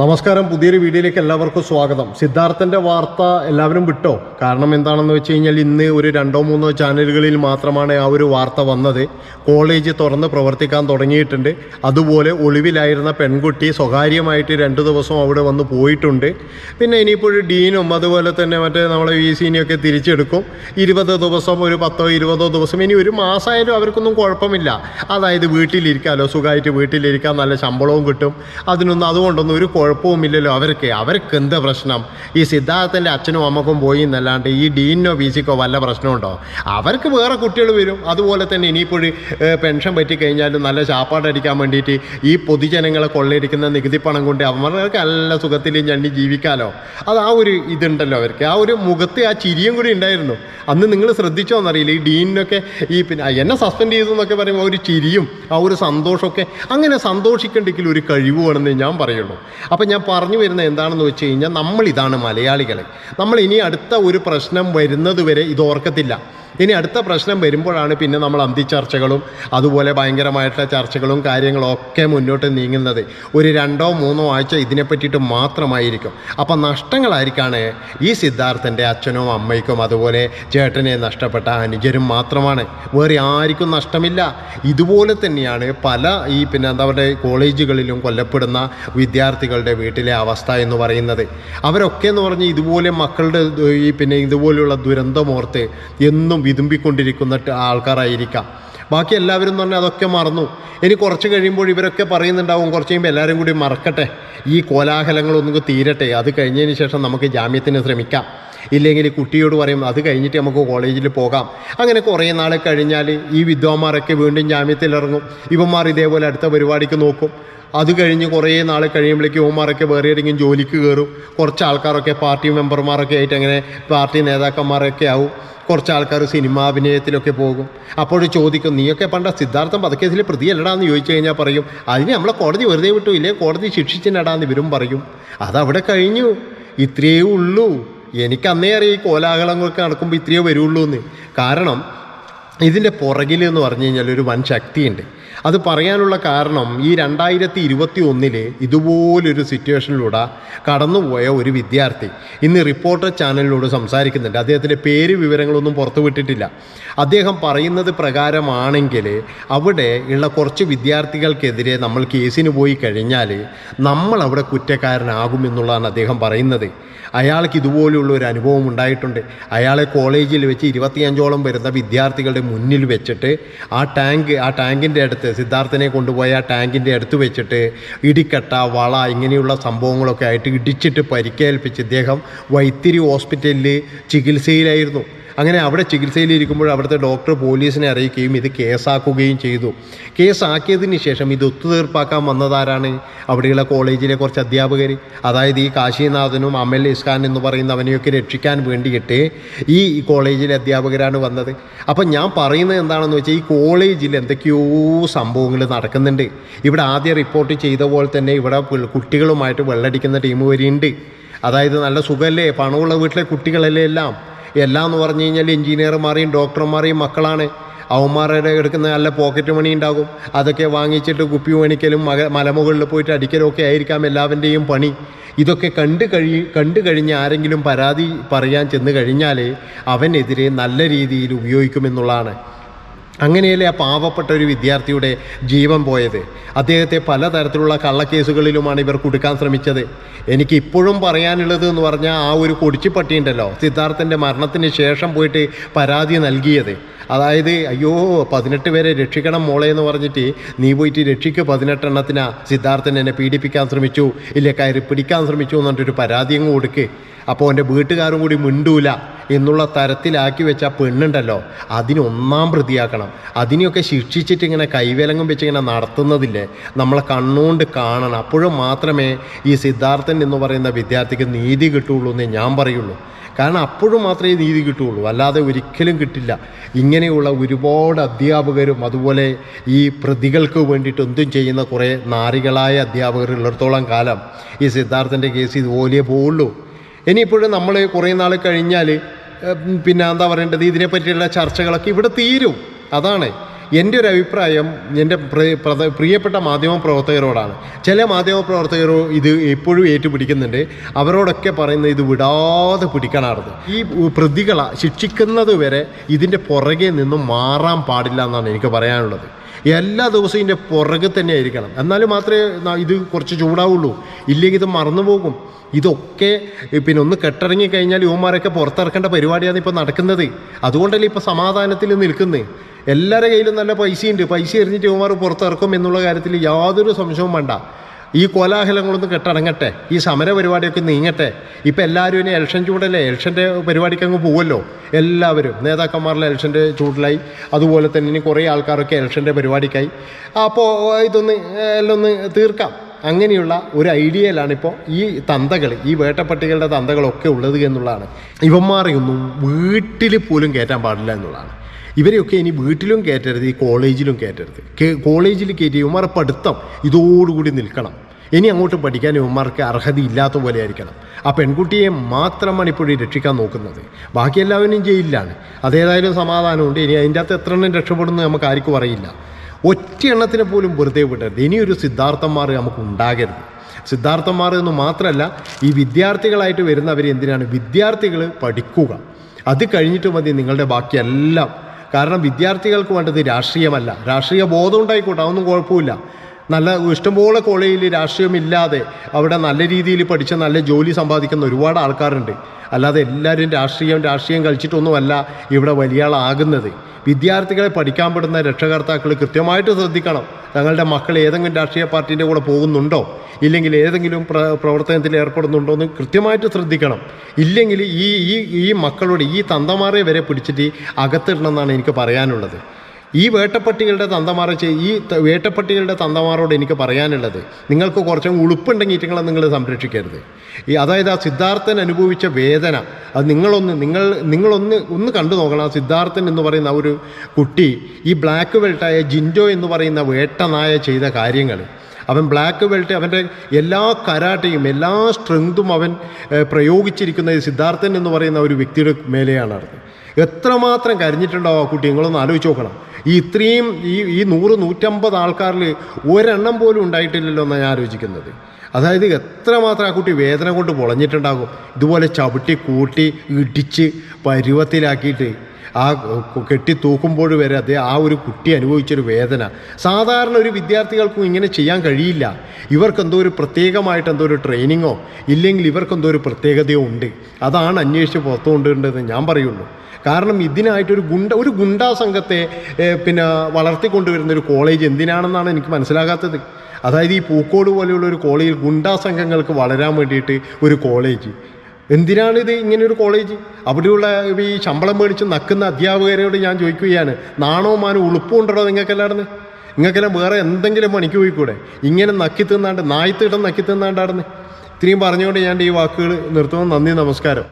നമസ്കാരം. പുതിയൊരു വീഡിയോയിലേക്ക് എല്ലാവർക്കും സ്വാഗതം. സിദ്ധാർത്ഥന്റെ വാർത്ത എല്ലാവരും വിട്ടോ? കാരണം എന്താണെന്ന് വെച്ച് കഴിഞ്ഞാൽ ഇന്ന് ഒരു രണ്ടോ മൂന്നോ ചാനലുകളിൽ മാത്രമാണ് ആ ഒരു വാർത്ത വന്നത്. കോളേജ് തുറന്ന് പ്രവർത്തിക്കാൻ തുടങ്ങിയിട്ടുണ്ട്. അതുപോലെ ഒളിവിലായിരുന്ന പെൺകുട്ടി സ്വകാര്യമായിട്ട് രണ്ട് ദിവസം അവിടെ വന്ന് പോയിട്ടുണ്ട്. പിന്നെ ഇനിയിപ്പോൾ ഡീനും അതുപോലെ തന്നെ മറ്റേ നമ്മളെ വി സിനെയൊക്കെ തിരിച്ചെടുക്കും. ഇരുപത് ദിവസം ഒരു പത്തോ ഇരുപതോ ദിവസം ഇനി ഒരു മാസമായാലും അവർക്കൊന്നും കുഴപ്പമില്ല. അതായത് വീട്ടിലിരിക്കാമല്ലോ സുഖമായിട്ട് വീട്ടിലിരിക്കാൻ നല്ല ശമ്പളവും കിട്ടും. അതിനൊന്നും അതുകൊണ്ടൊന്നും ഒരു കുഴപ്പവുമില്ലല്ലോ. അവർക്ക് അവർക്ക് എന്ത് പ്രശ്നം? ഈ സിദ്ധാർത്ഥന്റെ അച്ഛനും അമ്മക്കും പോയി എന്നല്ലാണ്ട് ഈ ഡീനോ വി സിക്കോ വല്ല പ്രശ്നമുണ്ടോ? അവർക്ക് വേറെ കുട്ടികൾ വരും. അതുപോലെ തന്നെ ഇനിയിപ്പോൾ പെൻഷൻ പറ്റിക്കഴിഞ്ഞാലും നല്ല ചാപ്പാടടിക്കാൻ വേണ്ടിയിട്ട് ഈ പൊതുജനങ്ങളെ കൊള്ളയിരിക്കുന്ന നികുതി പണം കൊണ്ട് അവർക്ക് നല്ല സുഖത്തിൽ ഞണ്ടി ജീവിക്കാലോ? അത് ആ ഒരു ഇതുണ്ടല്ലോ അവർക്ക്. ആ ഒരു മുഖത്ത് ആ ചിരിയും കൂടി ഉണ്ടായിരുന്നു. അന്ന് നിങ്ങൾ ശ്രദ്ധിച്ചോ എന്നറിയില്ല. ഈ ഡീനിനൊക്കെ ഈ പിന്നെ എന്നെ സസ്പെൻഡ് ചെയ്തു എന്നൊക്കെ പറയുമ്പോൾ ആ ഒരു ചിരിയും ആ ഒരു സന്തോഷമൊക്കെ അങ്ങനെ സന്തോഷിക്കേണ്ടെങ്കിൽ ഒരു കഴിവ് വേണമെന്ന് ഞാൻ പറയുള്ളൂ. അപ്പം ഞാൻ പറഞ്ഞു വരുന്നത് എന്താണെന്ന് വെച്ച് കഴിഞ്ഞാൽ നമ്മളിതാണ് മലയാളികൾ നമ്മൾ ഇനി അടുത്ത ഒരു പ്രശ്നം വരുന്നത് വരെ ഇത് ഓർക്കത്തില്ല. ഇനി അടുത്ത പ്രശ്നം വരുമ്പോഴാണ് പിന്നെ നമ്മൾ അന്തിച്ചർച്ചകളും അതുപോലെ ഭയങ്കരമായിട്ടുള്ള ചർച്ചകളും കാര്യങ്ങളും ഒക്കെ മുന്നോട്ട് നീങ്ങുന്നത്. ഒരു രണ്ടോ മൂന്നോ ആഴ്ച ഇതിനെ പറ്റിയിട്ട് മാത്രമായിരിക്കും. അപ്പം നഷ്ടങ്ങളായിരിക്കാണ് ഈ സിദ്ധാർത്ഥന്റെ അച്ഛനും അമ്മയ്ക്കും അതുപോലെ ചേട്ടനെ നഷ്ടപ്പെട്ട അനുജരും മാത്രമാണ്. വേറെ ആർക്കും നഷ്ടമില്ല. ഇതുപോലെ തന്നെയാണ് പല ഈ പിന്നെ എന്താ പറയുക കോളേജുകളിലും കൊല്ലപ്പെടുന്ന വിദ്യാർത്ഥികളുടെ വീട്ടിലെ അവസ്ഥ എന്ന് പറയുന്നത്. അവരൊക്കെ എന്ന് പറഞ്ഞ് ഇതുപോലെ മക്കളുടെ ഈ പിന്നെ ഇതുപോലെയുള്ള ദുരന്തമോർത്ത് എന്നും വിതുമ്പിക്കൊണ്ടിരിക്കുന്ന ട്ട് ആൾക്കാരായിരിക്കാം. ബാക്കി എല്ലാവരും തന്നെ അതൊക്കെ മറന്നു. ഇനി കുറച്ച് കഴിയുമ്പോൾ ഇവരൊക്കെ പറയുന്നുണ്ടാവും കുറച്ച് കഴിയുമ്പോൾ എല്ലാവരും കൂടി മറക്കട്ടെ. ഈ കോലാഹലങ്ങളൊന്നും തീരട്ടെ. അത് കഴിഞ്ഞതിന് ശേഷം നമുക്ക് ജാമ്യത്തിന് ശ്രമിക്കാം. ഇല്ലെങ്കിൽ കുട്ടിയോട് പറയും അത് കഴിഞ്ഞിട്ട് നമുക്ക് കോളേജിൽ പോകാം. അങ്ങനെ കുറേ നാളെ കഴിഞ്ഞാൽ ഈ വിദ്വാന്മാരൊക്കെ വീണ്ടും ജാമ്യത്തിൽ ഇറങ്ങും. ഇവന്മാർ ഇതേപോലെ അടുത്ത പരിപാടിക്ക് നോക്കും. അത് കഴിഞ്ഞ് കുറേ നാൾ കഴിയുമ്പോഴേക്കും ഇവന്മാരൊക്കെ വേറെ ഏതെങ്കിലും ജോലിക്ക് കയറും. കുറച്ച് ആൾക്കാരൊക്കെ പാർട്ടി മെമ്പർമാരൊക്കെ ആയിട്ട് അങ്ങനെ പാർട്ടി നേതാക്കന്മാരൊക്കെ ആവും. കുറച്ച് ആൾക്കാർ സിനിമാ അഭിനയത്തിലൊക്കെ പോകും. അപ്പോൾ ചോദിക്കും നീയൊക്കെ പണ്ട സിദ്ധാർത്ഥം പതക്കേസിൽ പ്രതിയല്ലടാന്ന് ചോദിച്ചു കഴിഞ്ഞാൽ പറയും അതിന് നമ്മളെ കോടതി വെറുതെ വിട്ടു ഇല്ലേ? കോടതി ശിക്ഷിച്ചിനടാന്ന് ഇവരും പറയും. അതവിടെ കഴിഞ്ഞു. ഇത്രയേ ഉള്ളൂ. എനിക്ക് അന്നേ അറിയാം ഈ കോലാഹലങ്ങളൊക്കെ നടക്കുമ്പോൾ ഇത്രയേ വരുള്ളൂ എന്ന് കാരണം ഇതിന്റെ പുറകിൽ എന്ന് പറഞ്ഞു കഴിഞ്ഞാൽ ഒരു വൻ ശക്തിയുണ്ട്. അത് പറയാനുള്ള കാരണം ഈ രണ്ടായിരത്തി ഇരുപത്തി ഒന്നിൽ ഇതുപോലൊരു സിറ്റുവേഷനിലൂടെ കടന്നുപോയ ഒരു വിദ്യാർത്ഥി. ഇന്ന് റിപ്പോർട്ടർ ചാനലിനോട് സംസാരിക്കുന്നുണ്ട്. അദ്ദേഹത്തിന്റെ പേര് വിവരങ്ങളൊന്നും പുറത്തു വിട്ടിട്ടില്ല. അദ്ദേഹം പറയുന്നത് പ്രകാരമാണെങ്കിൽ അവിടെ ഉള്ള കുറച്ച് വിദ്യാർത്ഥികൾക്കെതിരെ നമ്മൾ കേസിന് പോയി കഴിഞ്ഞാൽ നമ്മൾ അവിടെ കുറ്റക്കാരനാകും എന്നുള്ളതാണ് അദ്ദേഹം പറയുന്നത്. അയാൾക്ക് ഇതുപോലെയുള്ള ഒരു അനുഭവം ഉണ്ടായിട്ടുണ്ട്. അയാളെ കോളേജിൽ വെച്ച് ഇരുപത്തിയഞ്ചോളം വരുന്ന വിദ്യാർത്ഥികളുടെ മുന്നിൽ വെച്ചിട്ട് ആ ടാങ്ക് ആ ടാങ്കിന്റെ അടുത്ത് സിദ്ധാർത്ഥനെ കൊണ്ടുപോയ ആ ടാങ്കിന്റെ അടുത്ത് വെച്ചിട്ട് ഇടിക്കട്ട വള ഇങ്ങനെയുള്ള സംഭവങ്ങളൊക്കെ ആയിട്ട് ഇടിച്ചിട്ട് പരിക്കേൽപ്പിച്ച് ഇദ്ദേഹം വൈത്തിരി ഹോസ്പിറ്റലിൽ ചികിത്സയിലായിരുന്നു. അങ്ങനെ അവിടെ ചികിത്സയിലിരിക്കുമ്പോൾ അവിടുത്തെ ഡോക്ടർ പോലീസിനെ അറിയിക്കുകയും ഇത് കേസാക്കുകയും ചെയ്തു. കേസാക്കിയതിന് ശേഷം ഇത് ഒത്തുതീർപ്പാക്കാൻ വന്നതാരാണ്? അവിടെയുള്ള കോളേജിലെ കുറച്ച് അധ്യാപകർ അതായത് ഈ കാശിനാഥനും അമൽ ഇസ്ഖാൻ എന്ന് പറയുന്ന അവനെയൊക്കെ രക്ഷിക്കാൻ വേണ്ടിയിട്ട് ഈ കോളേജിലെ അധ്യാപകരാണ് വന്നത്. അപ്പം ഞാൻ പറയുന്നത് എന്താണെന്ന് വെച്ചാൽ ഈ കോളേജിൽ എന്തൊക്കെയോ സംഭവങ്ങൾ നടക്കുന്നുണ്ട്. ഇവിടെ ആദ്യം റിപ്പോർട്ട് ചെയ്ത പോലെ തന്നെ ഇവിടെ കുട്ടികളുമായിട്ട് വെള്ളടിക്കുന്ന ടീം വരെയുണ്ട് അതായത് നല്ല സുഖമല്ലേ പണമുള്ള വീട്ടിലെ കുട്ടികളല്ലേ എല്ലാം? എല്ലാം എന്ന് പറഞ്ഞു കഴിഞ്ഞാൽ എഞ്ചിനീയർമാരെയും ഡോക്ടർമാരെയും മക്കളാണ്. അവന്മാരുടെ എടുക്കുന്ന നല്ല പോക്കറ്റ് മണി ഉണ്ടാകും. അതൊക്കെ വാങ്ങിച്ചിട്ട് കുപ്പി മേണിക്കലും മക മലമുകളിൽ പോയിട്ട് അടിക്കലൊക്കെ ആയിരിക്കാം എല്ലാവന്റെയും പണി. ഇതൊക്കെ കണ്ടു കഴി കണ്ടു കഴിഞ്ഞ് ആരെങ്കിലും പരാതി പറയാൻ ചെന്ന് കഴിഞ്ഞാൽ അവനെതിരെ നല്ല രീതിയിൽ ഉപയോഗിക്കുമെന്നുള്ളതാണ്. അങ്ങനെയല്ലേ ആ പാവപ്പെട്ട ഒരു വിദ്യാർത്ഥിയുടെ ജീവൻ പോയത്? അദ്ദേഹത്തെ പലതരത്തിലുള്ള കള്ളക്കേസുകളിലുമാണ് ഇവർ കുടുക്കാൻ ശ്രമിച്ചത്. എനിക്ക് ഇപ്പോഴും പറയാനുള്ളത് എന്ന് പറഞ്ഞാൽ ആ ഒരു കൊടിച്ചുപട്ടി ഉണ്ടല്ലോ സിദ്ധാർത്ഥന്റെ മരണത്തിന് ശേഷം പോയിട്ട് പരാതി നൽകിയത്. അതായത് അയ്യോ പതിനെട്ട് പേരെ രക്ഷിക്കണം മോളെ എന്ന് പറഞ്ഞിട്ട് നീ പോയിട്ട് രക്ഷിക്ക് പതിനെട്ടെണ്ണത്തിനാ സിദ്ധാർത്ഥൻ എന്നെ പീഡിപ്പിക്കാൻ ശ്രമിച്ചു ഇല്ല കയറി പിടിക്കാൻ ശ്രമിച്ചു എന്നിട്ടൊരു പരാതിയും കൊടുക്ക്. അപ്പോൾ എന്റെ വീട്ടുകാരും കൂടി മിണ്ടൂല. എന്നുള്ള തരത്തിലാക്കി വെച്ച ആ പെണ്ണുണ്ടല്ലോ. അതിനൊന്നാം പ്രതിയാക്കണം. അതിനെയൊക്കെ ശിക്ഷിച്ചിട്ട് ഇങ്ങനെ കൈവേലങ്ങും വെച്ച് ഇങ്ങനെ നടത്തുന്നതില്ലേ? നമ്മളെ കണ്ണുകൊണ്ട് കാണണം. അപ്പോഴും മാത്രമേ ഈ സിദ്ധാർത്ഥൻ എന്ന് പറയുന്ന വിദ്യാർത്ഥിക്ക് നീതി കിട്ടുള്ളൂ എന്നേ ഞാൻ പറയുള്ളൂ. കാരണം അപ്പോഴും മാത്രമേ നീതി കിട്ടുകയുള്ളൂ. അല്ലാതെ ഒരിക്കലും കിട്ടില്ല. ഇങ്ങനെയുള്ള ഒരുപാട് അധ്യാപകരും അതുപോലെ ഈ പ്രതികൾക്ക് വേണ്ടിയിട്ട് എന്തും ചെയ്യുന്ന കുറേ നാരികളായ അധ്യാപകർ ഉള്ളിടത്തോളം കാലം ഈ സിദ്ധാർത്ഥന്റെ കേസ് ഇതുപോലെ പോവുള്ളൂ. ഇനിയിപ്പോഴും നമ്മൾ കുറേ നാൾ കഴിഞ്ഞാൽ പിന്നെ എന്താ പറയേണ്ടത്? ഇതിനെപ്പറ്റിയുള്ള ചർച്ചകളൊക്കെ ഇവിടെ തീരും. അതാണ് എന്റെ ഒരു അഭിപ്രായം. എന്റെ പ്രിയപ്പെട്ട മാധ്യമ പ്രവർത്തകരോടാണ്. ചില മാധ്യമ പ്രവർത്തകർ ഇത് എപ്പോഴും ഏറ്റുപിടിക്കുന്നുണ്ട്. അവരോടൊക്കെ പറയുന്നത് ഇത് വിടാതെ പിടിക്കണമായിരുന്നു ഈ പ്രതികളെ ശിക്ഷിക്കുന്നത് വരെ ഇതിന്റെ പുറകെ നിന്നും മാറാൻ പാടില്ല എന്നാണ് എനിക്ക് പറയാനുള്ളത്. എല്ലാ ദിവസവും ഇതിന്റെ പുറകെ തന്നെ ആയിരിക്കണം. എന്നാൽ മാത്രമേ ഇത് കുറച്ച് ചൂടാവുള്ളൂ. ഇല്ലെങ്കിൽ ഇത് മറന്നു പോകും. ഇതൊക്കെ പിന്നെ ഒന്ന് കെട്ടിറങ്ങി കഴിഞ്ഞാൽ യുവമാരൊക്കെ പുറത്തിറക്കേണ്ട പരിപാടിയാണ് ഇപ്പോൾ നടക്കുന്നത്. അതുകൊണ്ടല്ലേ ഇപ്പോൾ സമാധാനത്തിൽ നിൽക്കുന്നത് എല്ലാവരുടെ കയ്യിലും നല്ല പൈസയുണ്ട്. പൈസ എറിഞ്ഞിട്ട് യുവമാർ പുറത്തിറക്കും എന്നുള്ള കാര്യത്തിൽ യാതൊരു സംശയവും വേണ്ട. ഈ കോലാഹലങ്ങളൊന്ന് കെട്ടടങ്ങട്ടെ ഈ സമര പരിപാടിയൊക്കെ നീങ്ങട്ടെ. ഇപ്പം എല്ലാവരും ഇനി എലക്ഷൻ ചൂടല്ലേ? എലക്ഷന്റെ പരിപാടിക്ക് അങ്ങ് പോകുമല്ലോ എല്ലാവരും നേതാക്കന്മാരുടെ എലക്ഷന്റെ ചൂടിലായി. അതുപോലെ തന്നെ ഇനി കുറേ ആൾക്കാരൊക്കെ എലക്ഷന്റെ പരിപാടിക്കായി. അപ്പോൾ ഇതൊന്ന് എല്ലാം ഒന്ന് തീർക്കാം. അങ്ങനെയുള്ള ഒരു ഐഡിയയിലാണ് ഇപ്പോൾ ഈ തന്തകൾ ഈ വേട്ടപ്പട്ടികളുടെ തന്തകളൊക്കെ ഉള്ളത് എന്നുള്ളതാണ്. ഇവന്മാരെയൊന്നും വീട്ടിൽ പോലും കയറ്റാൻ പാടില്ല എന്നുള്ളതാണ്. ഇവരെയൊക്കെ ഇനി വീട്ടിലും കയറ്റരുത് ഈ കോളേജിലും കയറ്റരുത്. കോളേജിൽ കയറ്റി ഇവന്മാരെ പഠിത്തം ഇതോടുകൂടി നിൽക്കണം. ഇനി അങ്ങോട്ട് പഠിക്കാൻ ഇവന്മാർക്ക് അർഹത ഇല്ലാത്ത പോലെ ആയിരിക്കണം. ആ പെൺകുട്ടിയെ മാത്രമാണ് ഇപ്പോഴും രക്ഷിക്കാൻ നോക്കുന്നത്. ബാക്കി എല്ലാവരും ജയിലിലാണ്. അതേതായാലും സമാധാനമുണ്ട്. ഇനി അതിന്റെ അകത്ത് എത്ര എണ്ണം രക്ഷപ്പെടുന്നത് നമുക്ക് ആർക്കും അറിയില്ല. ഒറ്റ എണ്ണത്തിനെ പോലും വെറുതെ വിടരുത്. ഇനിയൊരു സിദ്ധാർത്ഥന്മാർ നമുക്ക് ഉണ്ടാകരുത്. സിദ്ധാർത്ഥന്മാർ എന്ന് മാത്രമല്ല ഈ വിദ്യാർത്ഥികളായിട്ട് വരുന്നവർ എന്തിനാണ്? വിദ്യാർത്ഥികൾ പഠിക്കുക. അത് കഴിഞ്ഞിട്ട് മതി നിങ്ങളുടെ ബാക്കിയെല്ലാം. കാരണം വിദ്യാർത്ഥികൾക്ക് വേണ്ടത് രാഷ്ട്രീയമല്ല. രാഷ്ട്രീയ ബോധം ഉണ്ടായിക്കോട്ടെ അതൊന്നും കുഴപ്പമില്ല. നല്ല ഇഷ്ടംപോലെ കോളേജിൽ രാഷ്ട്രീയമില്ലാതെ അവിടെ നല്ല രീതിയിൽ പഠിച്ച നല്ല ജോലി സമ്പാദിക്കുന്ന ഒരുപാട് ആൾക്കാരുണ്ട്. അല്ലാതെ എല്ലാവരും രാഷ്ട്രീയം രാഷ്ട്രീയം കളിച്ചിട്ടൊന്നുമല്ല ഇവിടെ വലിയ ആളാകുന്നത് വിദ്യാർത്ഥികളെ പഠിക്കാൻ പെടുന്ന രക്ഷകർത്താക്കൾ കൃത്യമായിട്ട് ശ്രദ്ധിക്കണം. തങ്ങളുടെ മക്കൾ ഏതെങ്കിലും രാഷ്ട്രീയ പാർട്ടീന്റെ കൂടെ പോകുന്നുണ്ടോ? ഇല്ലെങ്കിൽ ഏതെങ്കിലും പ്ര പ്രവർത്തനത്തിൽ ഏർപ്പെടുന്നുണ്ടോ എന്ന് കൃത്യമായിട്ട് ശ്രദ്ധിക്കണം. ഇല്ലെങ്കിൽ ഈ ഈ ഈ മക്കളുടെ ഈ തന്തമാരെ വരെ പിടിച്ചിട്ട് അകത്തിടണം എന്നാണ് എനിക്ക് പറയാനുള്ളത്. ഈ വേട്ടപ്പട്ടികളുടെ തന്തമാരെ ഈ വേട്ടപ്പട്ടികളുടെ തന്തമാരോട് എനിക്ക് പറയാനുള്ളത് നിങ്ങൾക്ക് കുറച്ചും ഉളുപ്പുണ്ടെങ്കിൽ ഇറ്റങ്ങളെ നിങ്ങൾ സംരക്ഷിക്കരുത്. ഈ അതായത് ആ സിദ്ധാർത്ഥൻ അനുഭവിച്ച വേദന അത് നിങ്ങളൊന്ന് നിങ്ങൾ നിങ്ങളൊന്ന് ഒന്ന് കണ്ടു നോക്കണം. ആ സിദ്ധാർത്ഥൻ എന്ന് പറയുന്ന ആ ഒരു കുട്ടി ഈ ബ്ലാക്ക് ബെൽറ്റായ ജിൻജോ എന്ന് പറയുന്ന വേട്ടനായ ചെയ്ത കാര്യങ്ങൾ. അവൻ ബ്ലാക്ക് ബെൽറ്റ് അവന്റെ എല്ലാ കരാട്ടയും എല്ലാ സ്ട്രെങ്തും അവൻ ഏഹ്, പ്രയോഗിച്ചിരിക്കുന്ന ഈ സിദ്ധാർത്ഥൻ എന്ന് പറയുന്ന ഒരു വ്യക്തിയുടെ മേലെയാണ് നടന്നത്. എത്രമാത്രം കരഞ്ഞിട്ടുണ്ടാവും ആ കുട്ടി നിങ്ങളൊന്ന് ആലോചിച്ച് നോക്കണം. ഈ ഇത്രയും ഈ ഈ നൂറ് നൂറ്റമ്പത് ആൾക്കാരിൽ ഒരെണ്ണം പോലും ഉണ്ടായിട്ടില്ലല്ലോ എന്നാണ് ഞാൻ ആലോചിക്കുന്നത്. അതായത് എത്രമാത്രം ആ കുട്ടി വേദന കൊണ്ട് പൊളഞ്ഞിട്ടുണ്ടാകും. ഇതുപോലെ ചവിട്ടി കൂട്ടി ഇടിച്ച് പരുവത്തിലാക്കിയിട്ട് ആ കെട്ടി തൂക്കുമ്പോൾ വരെ അതേ ആ ഒരു കുട്ടി അനുഭവിച്ചൊരു വേദന. സാധാരണ ഒരു വിദ്യാർത്ഥികൾക്കും ഇങ്ങനെ ചെയ്യാൻ കഴിയില്ല. ഇവർക്ക് എന്തോ ഒരു പ്രത്യേകമായിട്ട് എന്തോ ഒരു ട്രെയിനിങ്ങോ ഇല്ലെങ്കിൽ ഇവർക്ക് എന്തോ ഒരു പ്രത്യേകതയോ ഉണ്ട്. അതാണ് അന്വേഷിച്ച് പുറത്തു കൊണ്ടുവരേണ്ടതെന്ന് ഞാൻ പറയുള്ളൂ. കാരണം ഇതിനായിട്ടൊരു ഗുണ്ട ഒരു ഗുണ്ടാ സംഘത്തെ പിന്നെ വളർത്തിക്കൊണ്ടുവരുന്ന ഒരു കോളേജ് എന്തിനാണെന്നാണ് എനിക്ക് മനസ്സിലാകാത്തത്. അതായത് ഈ പൂക്കോട് പോലെയുള്ള ഒരു കോളേജിൽ ഗുണ്ടാ സംഘങ്ങൾക്ക് വളരാൻ വേണ്ടിയിട്ട് ഒരു കോളേജ്. എന്തിനാണ് ഇത് ഇങ്ങനെയൊരു കോളേജ് അവിടെയുള്ള ഈ ശമ്പളം മേടിച്ച് നക്കുന്ന അധ്യാപകരോട് ഞാൻ ചോദിക്കുകയാണ് നാണോ മാനോ ഉളുപ്പുണ്ടോ നിങ്ങൾക്കെല്ലാടന്ന്? നിങ്ങൾക്കെല്ലാം വേറെ എന്തെങ്കിലും പണിക്ക് പോയിക്കൂടെ? ഇങ്ങനെ നക്കി തിന്നാണ്ട് നായ്ത്തിടം നക്കി ഇത്രയും പറഞ്ഞുകൊണ്ട് ഞാൻ ഈ വാക്കുകൾ നിർത്തുന്നു. നന്ദി നമസ്കാരം.